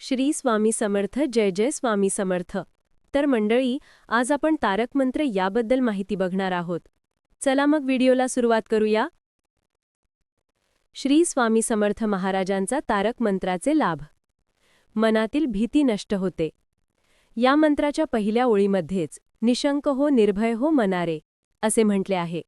श्री स्वामी समर्थ जय जय स्वामी समर्थ. तर मंडळी आज आपण तारक मंत्र याबद्दल माहिती बघणार आहोत. चला मग व्हिडिओला सुरुवात करूया. श्री स्वामी समर्थ महाराजांचा तारक मंत्राचे लाभ. मनातील भीती नष्ट होते. या मंत्राच्या पहिल्या ओळीमध्येच निशंक हो निर्भय हो मनारे असे म्हटले आहे.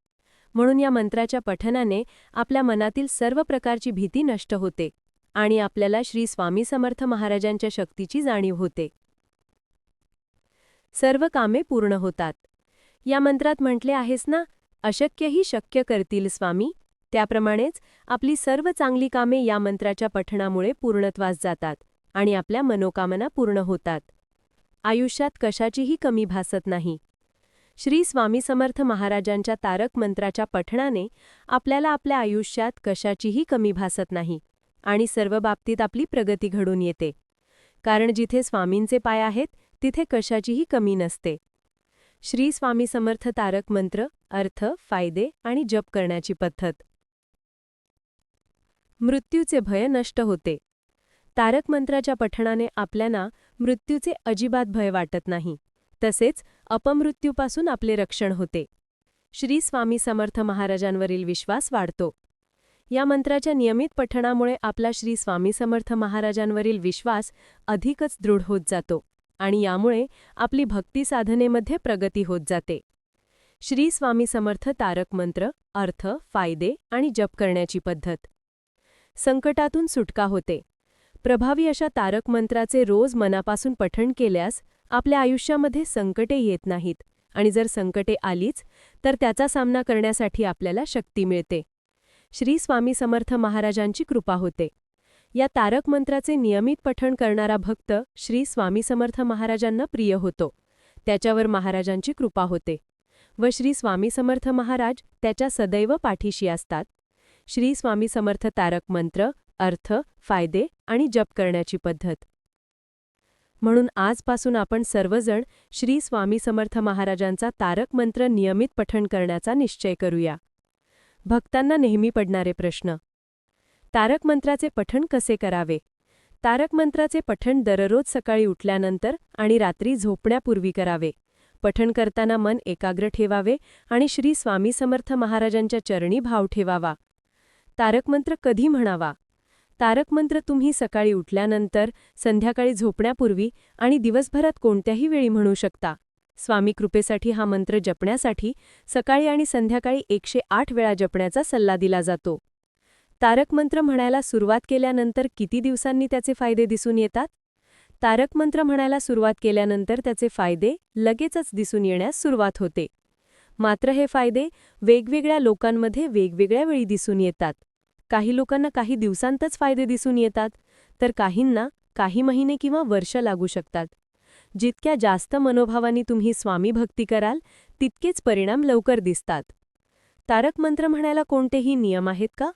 म्हणून या मंत्राच्या पठनाने आपल्या मनातील सर्व प्रकारची भीती नष्ट होते. आणि आपल्याला श्री स्वामी समर्थ महाराजांच्या शक्तीची जाणीव होते. सर्व कामे पूर्ण होतात. या मंत्रात म्हटले आहेस ना अशक्यही शक्य करतील स्वामी. त्याप्रमाणेच आपली सर्व चांगली कामे या मंत्राच्या पठणामुळे पूर्णत्वास जातात आणि आपल्या मनोकामना पूर्ण होतात. आयुष्यात कशाचीही कमी भासत नाही. श्री स्वामी समर्थ महाराजांच्या तारक मंत्राच्या पठणाने आपल्याला आपल्या आयुष्यात कशाचीही कमी भासत नाही. आणि सर्व बाबतीत आपली प्रगती घडून येते. कारण जिथे स्वामींचे पाय आहेत तिथे कशाचीही कमी नसते. श्री स्वामी समर्थ तारक मंत्र अर्थ फायदे आणि जप करण्याची पद्धत. मृत्यूचे भय नष्ट होते. तारक मंत्राच्या पठणाने आपल्याला मृत्यूचे अजिबात भय वाटत नाही. तसेच अपमृत्यूपासून आपले रक्षण होते. श्री स्वामी समर्थ महाराजांवरील विश्वास वाढतो. या मंत्राच्या नियमित पठणामुळे आपला श्री स्वामी समर्थ महाराजांवरील विश्वास अधिकच दृढ होत जातो आणि यामुळे आपली भक्ती साधनेमध्ये प्रगती होत जाते. श्री स्वामी समर्थ तारक मंत्र अर्थ फायदे आणि जप करण्याची पद्धत. संकटातून सुटका होते. प्रभावी अशा तारक मंत्राचे रोज मनापासून पठण केल्यास आपल्या आयुष्यामध्ये संकटे येत नाहीत आणि जर संकटे आलीच तर त्याचा सामना करण्यासाठी आपल्याला शक्ती मिळते. श्री स्वामी समर्थ महाराजांची कृपा होते. या तारक मंत्राचे नियमित पठण करणारा भक्त श्री स्वामी समर्थ महाराजांना प्रिय होतो. त्याच्यावर महाराजांची कृपा होते. व श्री स्वामी समर्थ महाराज त्याच्या सदैव पाठीशी असतात. श्री स्वामी समर्थ तारक मंत्र अर्थ फायदे आणि जप करण्याची पद्धत. म्हणून आजपासून आपण सर्वजण श्री स्वामी समर्थ महाराजांचा तारक मंत्र नियमित पठण करण्याचा निश्चय करूया. भक्तांना नेहमी पडणारे प्रश्न. तारक मंत्राचे पठण कसे करावे? तारक मंत्राचे पठण दररोज सकाळी उठल्यानंतर आणि रात्री झोपण्यापूर्वी करावे. पठण करताना मन एकाग्र ठेवावे आणि श्री स्वामी समर्थ महाराजांच्या चरणी भाव ठेवावा. तारकमंत्र कधी म्हणावा? तारकमंत्र तुम्ही सकाळी उठल्यानंतर संध्याकाळी झोपण्यापूर्वी आणि दिवसभरात कोणत्याही वेळी म्हणू शकता. स्वामी कृपेसाठी हा मंत्र जपण्यासाठी सकाळी आणि संध्याकाळी एकशे आठ वेळा जपण्याचा सल्ला दिला जातो. तारक मंत्र म्हणायला सुरुवात केल्यानंतर किती दिवसांनी त्याचे फायदे दिसून येतात? तारक मंत्र म्हणायला सुरुवात केल्यानंतर त्याचे फायदे लगेचच दिसून येण्यास सुरुवात होते. मात्र हे फायदे वेगवेगळ्या लोकांमध्ये वेगवेगळ्या वेळी दिसून येतात. काही लोकांना काही दिवसांतच फायदे दिसून येतात तर काहींना काही महिने किंवा वर्ष लागू शकतात. जितक्या जास्त मनोभावानी तुम्ही स्वामी भक्ती कराल तितकेच परिणाम लवकर दिसतात. तारक मंत्र म्हणायला कोणतेही नियम आहेत का?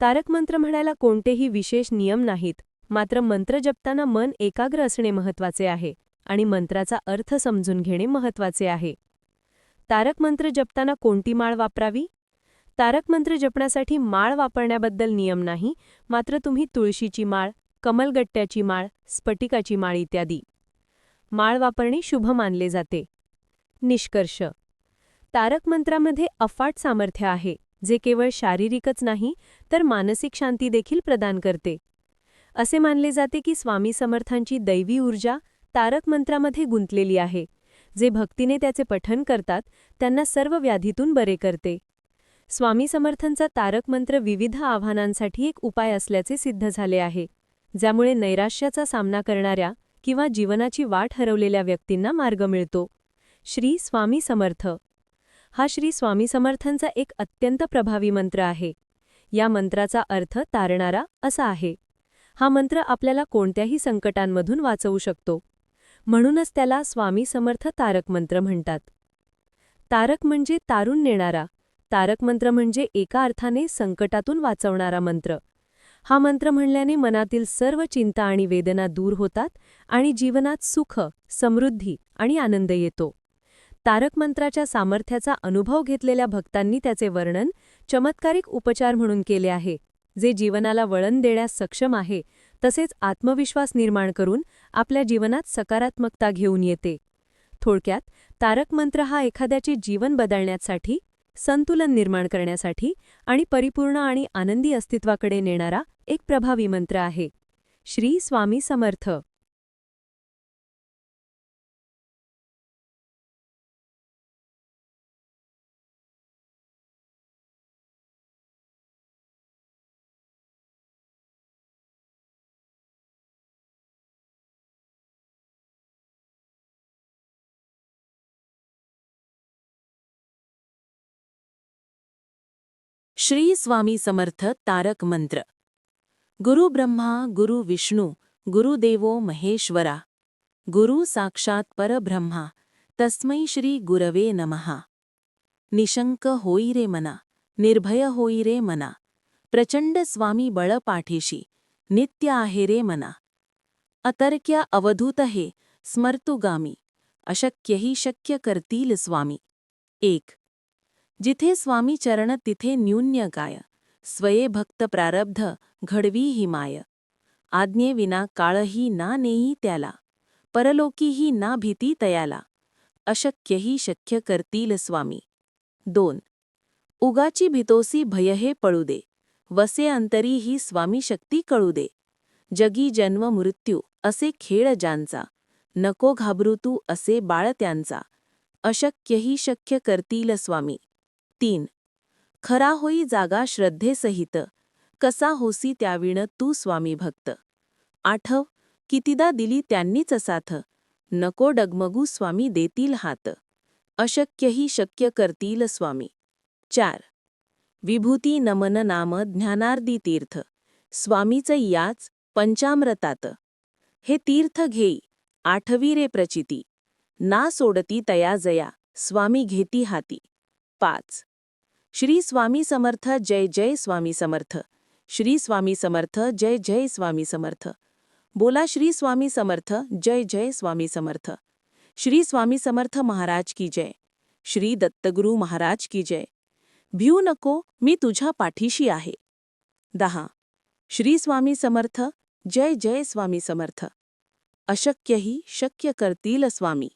तारक मंत्र म्हणायला कोणतेही विशेष नियम नाहीत मात्र मंत्र जपताना मन एकाग्र असणे महत्त्वाचे आहे आणि मंत्राचा अर्थ समजून घेणे महत्त्वाचे आहे. तारक मंत्र जपताना कोणती माळ वापरावी? तारक मंत्र जपण्यासाठी माळ वापरण्याबद्दल नियम नाही मात्र तुम्ही तुळशीची माळ कमलगट्ट्याची माळ स्फटिकाची माळ इत्यादी. माळ वापरणे शुभ मानले जाते. निष्कर्ष. तारक मंत्रामध्ये अफाट सामर्थ्य आहे जे केवळ शारीरिकच नाही तर मानसिक शांती देखील प्रदान करते. असे मानले जाते की स्वामी समर्थांची दैवी ऊर्जा तारक मंत्रामध्ये गुंतलेली आहे जे भक्तीने त्याचे पठन करतात त्यांना सर्व व्याधीतून बरे करते. स्वामी समर्थांचा तारक मंत्र विविध आव्हानांसाठी एक उपाय असल्याचे सिद्ध झाले आहे ज्यामुळे नैराश्याचा सामना करणाऱ्या किंवा जीवनाची वाट हरवलेल्या व्यक्तींना मार्ग मिळतो. श्री स्वामी समर्थ. हा श्री स्वामी समर्थांचा एक अत्यंत प्रभावी मंत्र आहे. या मंत्राचा अर्थ तारणारा असा आहे. हा मंत्र आपल्याला कोणत्याही संकटांमधून वाचवू शकतो. म्हणूनच त्याला स्वामी समर्थ तारक मंत्र म्हणतात. तारक म्हणजे तारून नेणारा. तारक मंत्र म्हणजे एका अर्थाने संकटातून वाचवणारा मंत्र. हा मंत्र म्हणल्याने मनातील सर्व चिंता आणि वेदना दूर होतात आणि जीवनात सुख समृद्धी आणि आनंद येतो. तारक मंत्राच्या सामर्थ्याचा अनुभव घेतलेल्या भक्तांनी त्याचे वर्णन चमत्कारिक उपचार म्हणून केले आहे जे जीवनाला वळण देण्यास सक्षम आहे तसेच आत्मविश्वास निर्माण करून आपल्या जीवनात सकारात्मकता घेऊन येते. थोडक्यात तारक मंत्र हा एखाद्याचे जीवन बदलण्यासाठी संतुलन निर्माण करण्यासाठी आणि परिपूर्ण आणि आनंदी अस्तित्वाकडे नेणारा एक प्रभावी मंत्र आहे. श्री स्वामी समर्थ. श्री स्वामी समर्थ तारक मंत्र। गुरु ब्रह्मा, गुरु विष्णू गुरुदेवो महेश्वरा। गुरु साक्षात परब्रह्मा तस्मै श्री गुरवे नमहा निशंक होई रे मना, निर्भय होई रे मना। प्रचंड स्वामी बळ पाठीशी, नित्य आहे रे मना। अतर्क्य अवधूत हे, स्मर्तुगामी, अशक्यही शक्य करतील स्वामी। एक जिथे स्वामी चरण तिथे न्यून्य काय स्वये भक्त प्रारब्ध घडवी ही माय. आज्ञेविना काळही ना नेही त्याला. परलोकीही ना भीती तयाला. अशक्यही शक्य करतील स्वामी. दोन. उगाची भितोसी भयहे पळू दे वसे अंतरी ही स्वामी शक्ती कळू दे जगी जन्म मृत्यू असे खेळ ज्यांचा. नको घाबरू तू असे बाळ त्यांचा. अशक्यही शक्य करतील स्वामी. तीन. खरा होई जागा श्रद्धेसहित. कसा होसी त्याविण तू स्वामी भक्त. आठव कितीदा दिली त्यांनीच साथ. नको डगमगू स्वामी देतील हात. अशक्यही शक्य करतील स्वामी. चार. विभूती नमन नाम ज्ञानार्दी तीर्थ. स्वामीच याच पंचामृतात हे तीर्थ घेई. आठवी रे प्रचिती. ना सोडती तया जया. स्वामी घेती हाती. पाच. श्री स्वामी समर्थ, जय जय स्वामी समर्थ। श्री स्वामी समर्थ, जय जय स्वामी समर्थ। बोला श्री स्वामी समर्थ, जय जय स्वामी समर्थ। श्री स्वामी समर्थ महाराज की जय। श्री दत्तगुरु महाराज की जय। भिऊ नको, मी तुझ्या पाठीशी आहे। दहा. श्री स्वामी समर्थ, जय जय स्वामी समर्थ। अशक्यही शक्य करतील स्वामी।